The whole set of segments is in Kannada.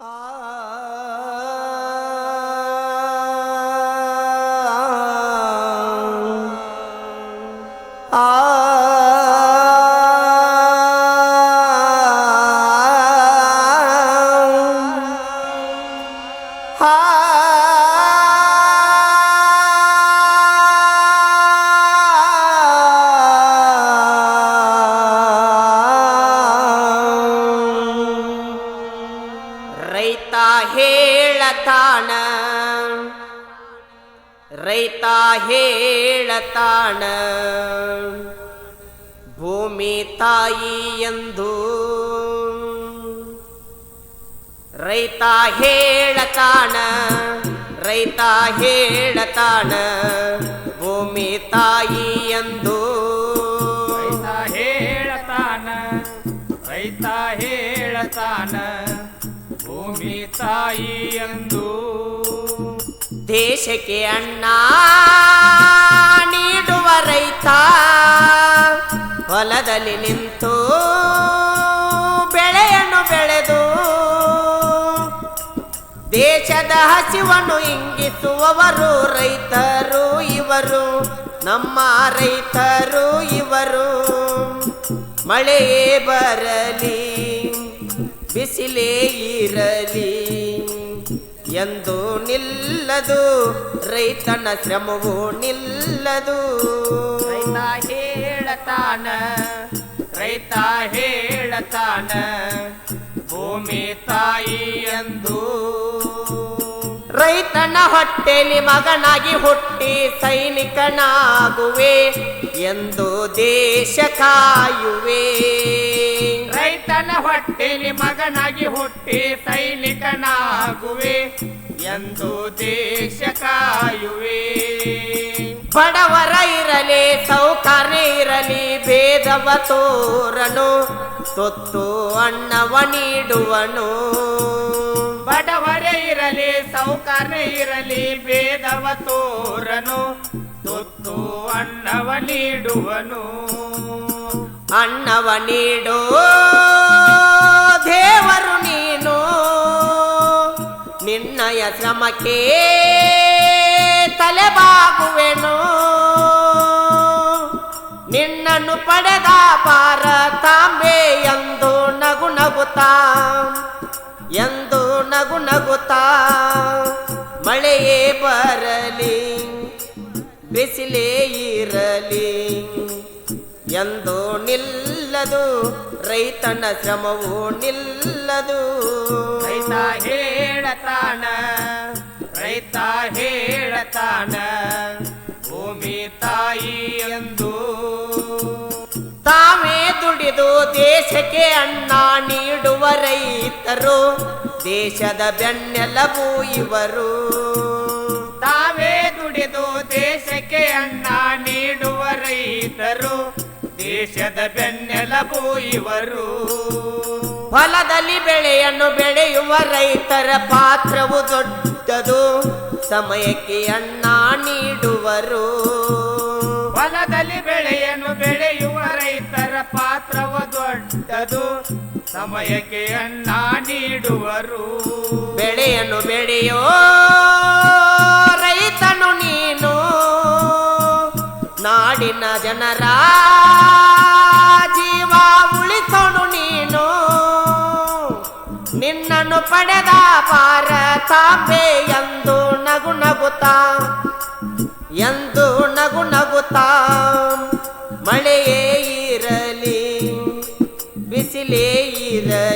ರೈತ ರೈತ ಹೇಳತಾಣ. ಭೂಮಿ ತಾಯಿ ಎಂದು ರೈತ ಹೇಳತಾಣ. ರೈತ ಹೇಳತಾಣ. ಭೂಮಿ ತಾಯಿ ಎಂದು ರೈತ ಹೇಳತಾನ ರೈತ ಹೇಳತಾನ ಭೂಮಿ ತಾಯಿ ಎಂದು ದೇಶಕ್ಕೆ ಅಣ್ಣ ನೀಡುವ ರೈತ. ಹೊಲದಲ್ಲಿ ನಿಂತು ಬೆಳೆಯನ್ನು ಬೆಳೆದು ದೇಶದ ಹಸಿವನ್ನು ಇಂಗಿಸುವವರು ರೈತರು ಇವರು. ನಮ್ಮ ರೈತರು ಇವರು. ಮಳೆಯೇ ಬರಲಿ, ಬಿಸಿಲೇ ಇರಲಿ. ಎಂದು ನಿಲ್ಲದು ರೈತನ ಶ್ರಮವು ನಿಲ್ಲದು. ರೈತ ಹೇಳತಾನ ರೈತ ಹೇಳತಾನ ಭೂಮಿ ತಾಯಿ ಎಂದು. ರೈತನ ಹೊಟ್ಟೆಲಿ ಮಗನಾಗಿ ಹುಟ್ಟಿ ಸೈನಿಕನಾಗುವೆ ಎಂದು ದೇಶ ಕಾಯುವೆ. ರೈತನ ಹೊಟ್ಟೆಲಿ ಮಗನಾಗಿ ಹುಟ್ಟಿ ಸೈನಿಕನಾಗುವೆ ಎಂದು ದೇಶ ಕಾಯುವೆ. ಬಡವರ ಇರಲಿ, ಸೌಕರ್ಯ ಇರಲಿ, ಭೇದವ ತೋರನು ತೊತ್ತು ಅಣ್ಣವ ನೀಡುವನು. ಬಡವರೇ ಇರಲಿ, ಸೌಕರ್ಯ ಇರಲಿ, ಭೇದವ ತೋರನು, ತೊತ್ತು ಅಣ್ಣವ ನೀಡುವನು. ಅಣ್ಣವ ನೀಡೋ ದೇವರು ನೀನು, ನಿನ್ನಯ ಶ್ರಮಕ್ಕೆ ತಲೆಬಾಗುವೆನು. ನಿನ್ನನ್ನು ಪಡೆದ ಭಾರತಾಂಬೆ ಎಂದು ನಗು ನಗುತ್ತಾ, ಎಂದು ನಗು ನಗುತ್ತಾ, ಮಳೆಯೇ ಬರಲಿ, ಬಿಸಿಲೇ ಇರಲಿ, ಎಂದು ನಿಲ್ಲದು ರೈತನ ಶ್ರಮವು ನಿಲ್ಲದು. ರೈತ ಹೇಳತಾನ ರೈತ ಹೇಳತಾನ ಭೂಮಿ ತಾಯಿ ಎಂದು. ತಾವೇ ದುಡಿದು ದೇಶಕ್ಕೆ ಅನ್ನ ನೀಡುವ ರೈತರು ದೇಶದ ಬೆನ್ನೆಲಬು ಇವರು. ತಾವೇ ದುಡಿದು ದೇಶಕ್ಕೆ ಅನ್ನ ನೀಡುವ ರೈತರು ದೇಶದ ಬೆನ್ನೆಲಬು ಇವರು ಫಲದಲ್ಲಿ ಬೆಳೆಯನ್ನು ಬೆಳೆಯುವ ರೈತರ ಪಾತ್ರವು ದೊಡ್ಡದು ಸಮಯಕ್ಕೆ ಅನ್ನ ನೀಡುವರು. ಹೊಲದಲ್ಲಿ ಬೆಳೆಯನ್ನು ಬೆಳೆಯುವ ರೈತರ ಪಾತ್ರವು ದೊಡ್ಡದು ಸಮಯಕ್ಕೆ ಅನ್ನ ನೀಡುವರು. ಬೆಳೆಯನ್ನು ಬೆಳೆಯೋ ರೈತನು ನೀನು ನಾಡಿನ ಜನರ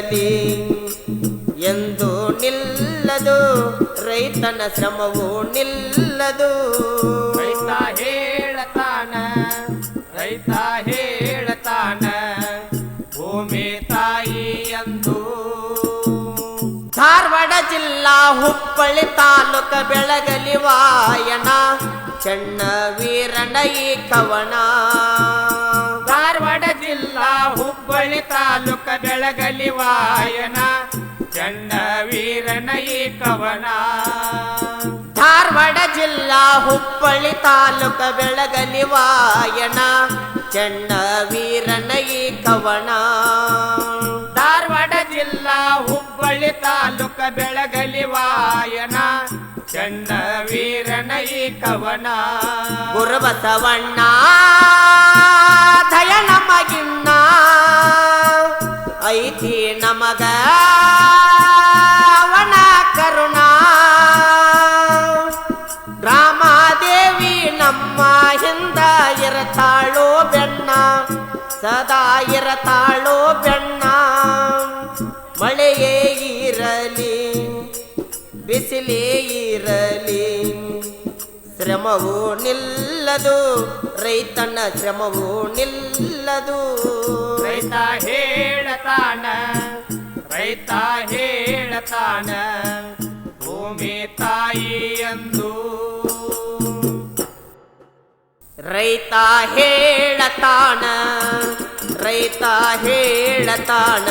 ಇರಲಿ ಎಂದು ನಿಲ್ಲದು ರೈತನ ಶ್ರಮವು ನಿಲ್ಲದು. ರೈತ ಹೇಳತಾನ ರೈತ ಹೇಳತಾನ ಭೂಮಿ ತಾಯಿ ಎಂದು. ಧಾರವಾಡ ಜಿಲ್ಲಾ ಹುಬ್ಬಳ್ಳಿ ತಾಲೂಕ ಬೆಳಗಲಿ ವಾಯನ ಚಣ್ಣ ವೀರನ ಈ ಜಿಲ್ಲಾ ಹುಬ್ಬಳ್ಳಿ ತಾಲೂಕ ಬೆಳಗಲಿ ವಾಯನ ಚಂಡ ವೀರನ ಈ ಕವನ. ಧಾರವಾಡ ಜಿಲ್ಲಾ ಹುಬ್ಬಳ್ಳಿ ತಾಲೂಕ ಬೆಳಗಲಿ ವಾಯನ ಚಂಡ ವೀರನ ಈ ಕವನ. ಧಾರವಾಡ ಜಿಲ್ಲಾ ಹುಬ್ಬಳ್ಳಿ ತಾಲೂಕ ಬೆಳಗಲಿ ವಾಯನ ಚಂಡ ವೀರನ ಈ ಕವನ ಗುರುಬಸವಣ್ಣ ದಯ ನಮಗಿನ್ನ ಐತಿ ನಮಗ ಅವನ ಕರುಣ ರಾಮಾದೇವಿ ನಮ್ಮ ಹಿಂದ ಇರತಾಳೋ ಬೆಣ್ಣ ಸದಾ ಇರತಾಳೋ ಬೆಣ್ಣ ಶ್ರಮವು ನಿಲ್ಲದು ರೈತನ ಶ್ರಮವು ನಿಲ್ಲದು. ರೈತ ಹೇಳತಾನ ರೈತ ಹೇಳತಾನ ಭೂಮಿ ತಾಯಿ ಎಂದು ರೈತ ಹೇಳತಾನ ರೈತ ಹೇಳತಾನ.